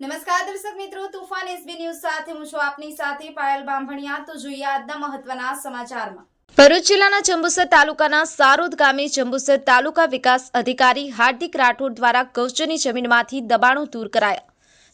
નમસ્કાર દર્શક મિત્રો, તુફાન એસબી ન્યૂઝ સાથે હું છું આપની સાથે પાયલ બાંભણિયા. તો જોઈએ આજના મહત્વના સમાચારમાં. ભરૂચ જિલ્લાના જંબુસર તાલુકાના સારોદ ગામે જંબુસર તાલુકા વિકાસ અધિકારી હાર્દિક રાઠોડ દ્વારા ગૌચરની જમીનમાંથી દબાણો દૂર કરાયા.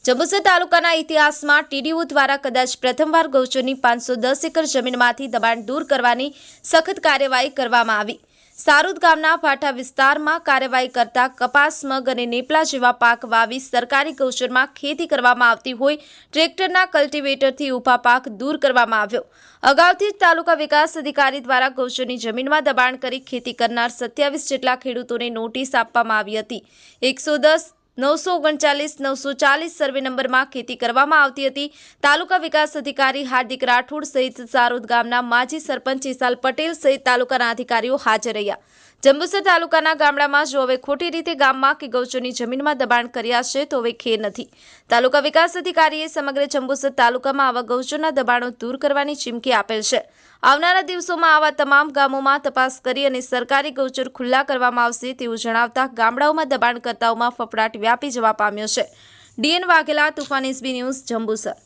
જંબુસર તાલુકાના ઇતિહાસમાં ટીડીઓ દ્વારા કદાચ પ્રથમવાર ગૌચરની પાંચસો દસ એકર જમીનમાંથી દબાણ દૂર કરવાની સખત કાર્યવાહી કરવામાં આવી. સારુદ ગામના ફાટા વિસ્તારમાં કાર્યવાહી કરતા કપાસ, મગ અને નેપલા જેવા પાક વાવી સરકારી ગૌચરમાં ખેતી કરવામાં આવતી હોય, ટ્રેક્ટરના કલ્ટિવેટરથી ઊભા પાક દૂર કરવામાં આવ્યો. અગાઉથી જ તાલુકા વિકાસ અધિકારી દ્વારા ગૌચરની જમીનમાં દબાણ કરી ખેતી કરનાર સત્યાવીસ જેટલા ખેડૂતોને નોટિસ આપવામાં આવી હતી. એકસો દસ નવસો ઓગણચાલીસ, નવસો ચાલીસ સર્વે નંબરમાં ખેતી કરવામાં આવતી હતી. તાલુકા વિકાસ અધિકારી હાર્દિક રાઠોડ સહિત સારોદ ગામના માજી સરપંચ ઇસાલ પટેલ સહિત તાલુકાના અધિકારીઓ હાજર રહ્યા. જંબુસર તાલુકાના ગામડામાં જો હવે ખોટી રીતે ગામમાં કે ગૌચરની જમીનમાં દબાણ કર્યા છે, તો હવે ખેર નથી. તાલુકા વિકાસ અધિકારીએ સમગ્ર જંબુસર તાલુકામાં આવા ગૌચરના દબાણો દૂર કરવાની ચીમકી આપેલ છે. આવનારા દિવસોમાં આવા તમામ ગામોમાં તપાસ કરી અને સરકારી ગૌચર ખુલ્લા કરવામાં આવશે તેવું જણાવતા ગામડાઓમાં દબાણકર્તાઓમાં ફફડાટ વ્યાપી જવા પામ્યો છે. DN Vaghela, Toofan SB news, Jambusar.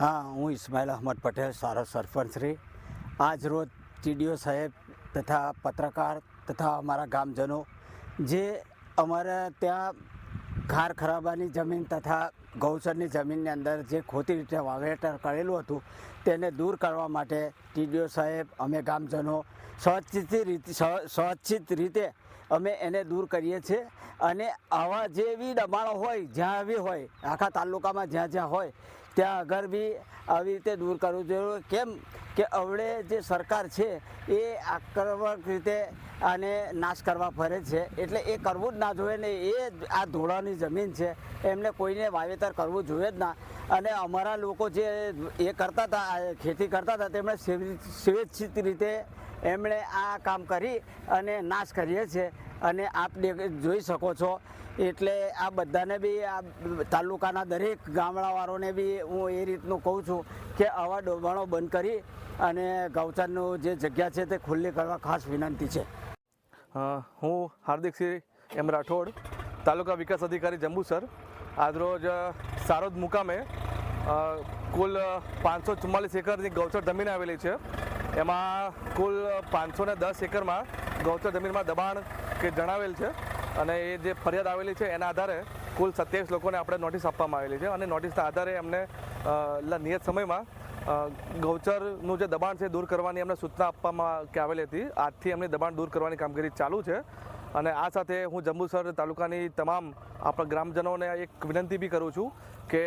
હા, હું ઇસ્માઇલ અહમદ પટેલ, સારો સરપંચ શ્રી આજ રોજ ટીડીઓ સાહેબ તથા પત્રકાર તથા અમારા ગામજનો, જે અમારા ત્યાં ખાર ખરાબાની જમીન તથા ગૌચરની જમીનની અંદર જે ખોટી રીતે વાવેતર કરેલું હતું, તેને દૂર કરવા માટે ટીડીઓ સાહેબ, અમે ગામજનો સ્વચ્છિત રીતે સ્વચ્છિત રીતે અમે એને દૂર કરીએ છીએ અને આવા જે બી દબાણો હોય, જ્યાં બી હોય, આખા તાલુકામાં જ્યાં જ્યાં હોય ત્યાં આગળ બી આવી રીતે દૂર કરવું જોઈએ કેમ કે અવળે જે સરકાર છે, એ આક્રમક રીતે આને નાશ કરવા ફરે છે. એટલે એ કરવું જ ના જોઈએ ને એ આ ધોળાની જમીન છે. એમને કોઈને વાવેતર કરવું જોઈએ જ ના. અને અમારા લોકો જે એ કરતા હતા ખેતી કરતા હતા, તેમણે સ્વેચ્છિત રીતે એમણે આ કામ કરી અને નાશ કરીએ છે અને આપ જોઈ શકો છો. એટલે આ બધાને બી આ તાલુકાના દરેક ગામડાવાળોને બી હું એ રીતનું કહું છું કે આવા ડોબાણો બંધ કરી અને ગૌચરનું જે જગ્યા છે તે ખુલ્લી કરવા ખાસ વિનંતી છે. હું હાર્દિકસિંહ એમ રાઠોડ, તાલુકા વિકાસ અધિકારી જંબુસર. આજરોજ સારોદ મુકામે કુલ પાંચસો ચુમ્માલીસ એકરની ગૌચર જમીન આવેલી છે. એમાં કુલ પાંચસો ને દસ એકરમાં ગૌચર જમીનમાં દબાણ કે જણાવેલ છે અને એ જે ફરિયાદ આવેલી છે એના આધારે કુલ સત્યાવીસ લોકોને આપણે નોટિસ આપવામાં આવેલી છે અને નોટિસના આધારે એમને નિયત સમયમાં ગૌચરનું જે દબાણ છે દૂર કરવાની એમને સૂચના આપવામાં કે આવેલી હતી. આજથી એમની દબાણ દૂર કરવાની કામગીરી ચાલુ છે અને આ સાથે હું જંબુસર તાલુકાની તમામ આપણા ગ્રામજનોને એક વિનંતી બી કરું છું કે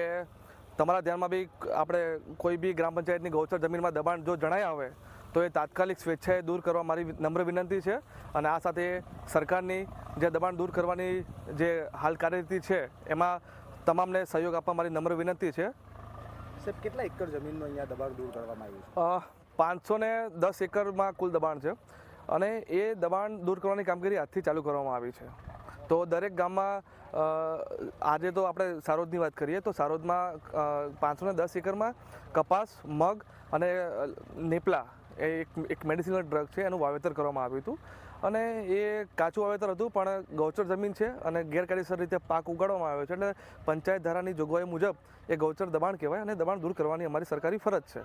તમારા ધ્યાનમાં બી આપણે કોઈ બી ગ્રામ પંચાયતની ગૌચર જમીનમાં દબાણ જો જણાય આવે તો એ તાત્કાલિક સ્વેચ્છાએ દૂર કરવા મારી નમ્ર વિનંતી છે અને આ સાથે સરકારની જે દબાણ દૂર કરવાની જે હાલ કાર્યરીતિ છે એમાં તમામને સહયોગ આપવા મારી નમ્ર વિનંતી છે. સાહેબ કેટલા એકર જમીનનું અહીંયા દબાણ દૂર કરવામાં આવ્યું છે? પાંચસો ને દસ એકરમાં કુલ દબાણ છે અને એ દબાણ દૂર કરવાની કામગીરી આજથી ચાલુ કરવામાં આવી છે. તો દરેક ગામમાં આજે તો આપણે સારોદની વાત કરીએ તો સારોદમાં પાંચસો ને દસ એકરમાં કપાસ મગ અને નેપલા એ એક એક મેડિસિનલ ડ્રગ છે, એનું વાવેતર કરવામાં આવ્યું હતું. અને એ કાચું વાવેતર હતું, પણ ગૌચર જમીન છે અને ગેરકાયદેસર રીતે પાક ઉગાડવામાં આવ્યો છે. એટલે પંચાયત ધારાની જોગવાઈ મુજબ એ ગૌચર દબાણ કહેવાય અને દબાણ દૂર કરવાની અમારી સરકારી ફરજ છે.